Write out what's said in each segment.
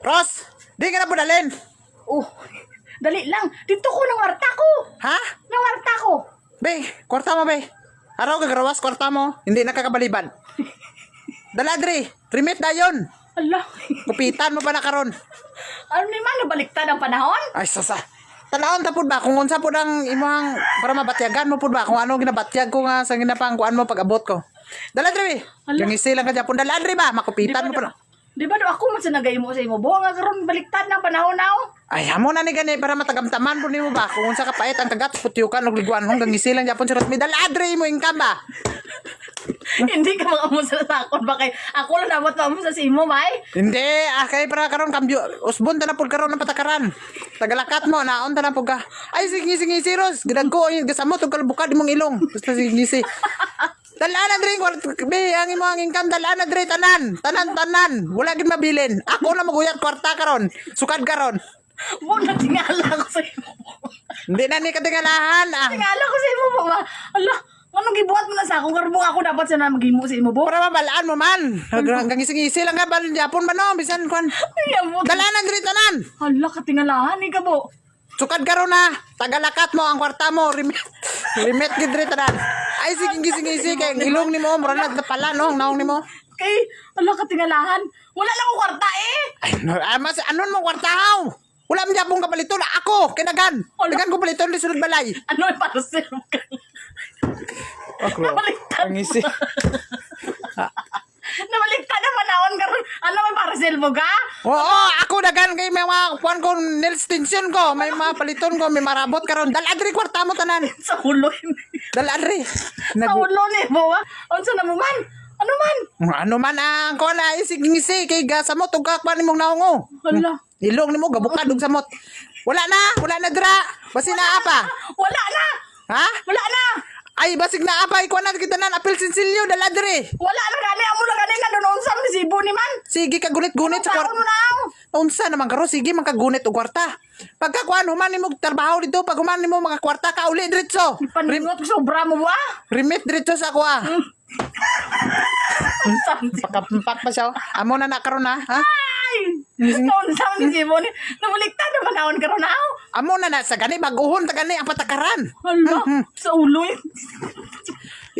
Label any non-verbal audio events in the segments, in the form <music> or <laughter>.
Ros, di ka na budalin. Oh, dali lang. Dito ko nang warta ko. Ha? Warta ko. Be, kwarta mo, be. Araw gagarawas, kwarta mo. Hindi na kakabaliban. <laughs> Daladri, remit na yun. Ala. Kupitan mo pa na karon. ano ni man, nabaliktad ang panahon? Ay, sasa. Tanawon ta pud ba kung unsa pud ang imong para mabatyagan mo pud ba kung ano ginabatyag ko nga sa ginapang kuan mo pag abot ko. Daladri. Yung isi lang ka Japon. Daladri ba? Makupitan mo pa. Di ba do ako man sa nagay mo sa imo? Buha nga karon baliktad ng panahon na oh. Ay, hamo na ni gani para matagamtaman po nimo ba kung unsa ka pait ang kagat putyukan ug liguan hanggang isi lang Japon sirot mi daladri mo income ba. <laughs> Hindi ka makamu sa sakon ba kay ako lang dapat mo sa simo, bay. Hindi, ah, kay para karon kambyo. Usbon ta na pud karon ng patakaran. Tagalakat mo, naon ta na pud ka. Ay, sige, sige, sige, Ros. Gidagko, yung gasamot, ug kalbukad imong ilong. Basta sige, sige. Dalaan na dre, be, ang imo ang income, dalaan na dre, tanan. Tanan, tanan. Wala gid mabilin. Ako na maguyat kwarta karon. Sukad karon. Mo na tingala ko sa imo. Hindi na ni katingalahan. Ah, Tingala ko sa imo ba? Ala, anong gibuhat mo na sa akong karbo ako dapat sa na magimo sa imo, bo? para mabalaan mo man. Hanggang ising-isi lang ka ba Japon ba no? Bisan amo. Dalaan na dre, tanan. Ala, katingalahan ni ka, bo. Sukad ka ron na. Tagalakat mo ang kwarta mo. Remit. Remit gid dre tanan. Ay sige sige sige kay ang ilong nimo mura na pala no ang naong nimo. Kay, ala, katingalahan. Wala lang ko kwarta eh. Ay no, ah, mas anon mo kwarta haw. Wala man japong kapaliton ako kinagan. Wala. Dagan ko paliton di sulod balay. Ano parcel mo ka? Ako. Ang isi. <laughs> Nabaliktad na panahon karon. Mo ka? Oo, ako dagan kay may mga kuan ko nail extension ko, may mga paliton ko, may marabot karon. Daladri kwarta mo tanan. <laughs> Sa ulo. Daladri. Sa Nag ulo ni mo? Unsa na mo man? Ano man? ano man ang kuan na isig ngisi kay gasamot ug kakwan nimong naongo. Hala. Ilong nimo gabukad og samot. Wala na, wala na dra. Basi na apa? Wala na! Ha? Wala na! Ay basig na apa ikuan na kita nan apil sinsilyo dala dire. Wala na gani amo na gani na doon unsa ni Cebu ni man. Sige ka gunit-gunit sa Kaon kwarta. na ako. Unsa naman karo sige man ka gunit og kwarta. Pagka kuan human nimo trabaho dito pag human nimo mga kwarta ka uli diretso. Paningot ko sobra mo ba? remit diretso sa ako ah. Unsa Pakapampak pa siya. oh. Amo na na karon ha. Ay! Unsa ni Cebu ni? Nabaliktad na panahon karon na. Amo na na sa gani baguhon ta gani ang patakaran. Hala. Sa ulo.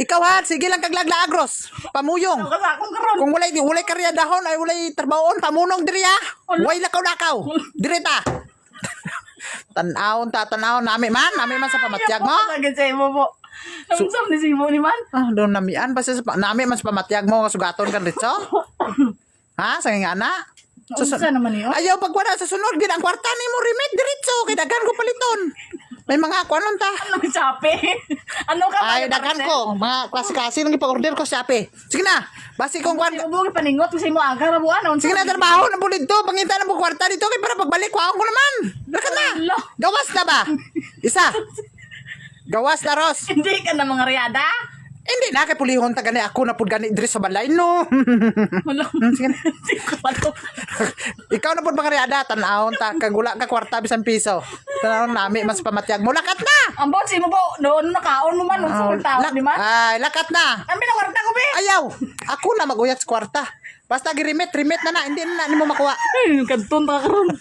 Ikaw ha, sige lang kaglagla agros. Pamuyong. Sa? Kung walay walay karya dahon ay walay trabahoon pamunong diri ha. Way lakaw lakaw. Diri ta. <laughs> Tanawon ta tanawon nami man, nami man sa pamatyag mo. Sagad sa imo po. Unsa ni Cebu ni man? Ah, doon namian pa sa nami man sa pamatyag mo kasugaton kan dito. <laughs> ha, sa nga na. Unsa naman niyo? Ayaw pag wala sa sunod gid ang kwarta nimo remit diretso kay daghan ko paliton. May mga kuanon ta. Ano sapi? Ano ka Ay, daghan ko. Mga klase-klase lang ipa-order ko sa Shopee. Sige na. Basi kong kwarta. Sige mo paningot kasi mo aga rabuan unsa? Sige na, trabaho na po dito. Pangita na kwarta dito. Kaya para pagbalik, kuhaan ko naman. Lakat na. Gawas na ba? Isa. <laughs> Gawas na, Ros. Hindi ka na mga riada? Hindi na, kay pulihon ta gani. Ako na po gani diri sa balay, no. <laughs> Wala. Na. To. <laughs> Ikaw na po pangariada. Tanahon ta. Kagula ka kwarta bisan piso. Tanahon nami, mas pamatyag mo. Lakat na. Ang botsi mo po, noon nakaon mo man, oh, tao Lak- ni man? Ay, lakat na. Ami na kwarta ko be. Ayaw. Ako na maguyat sa kwarta. Basta girimit, remit na na. Hindi na, na mo makuha. Ay, kanton ta karon.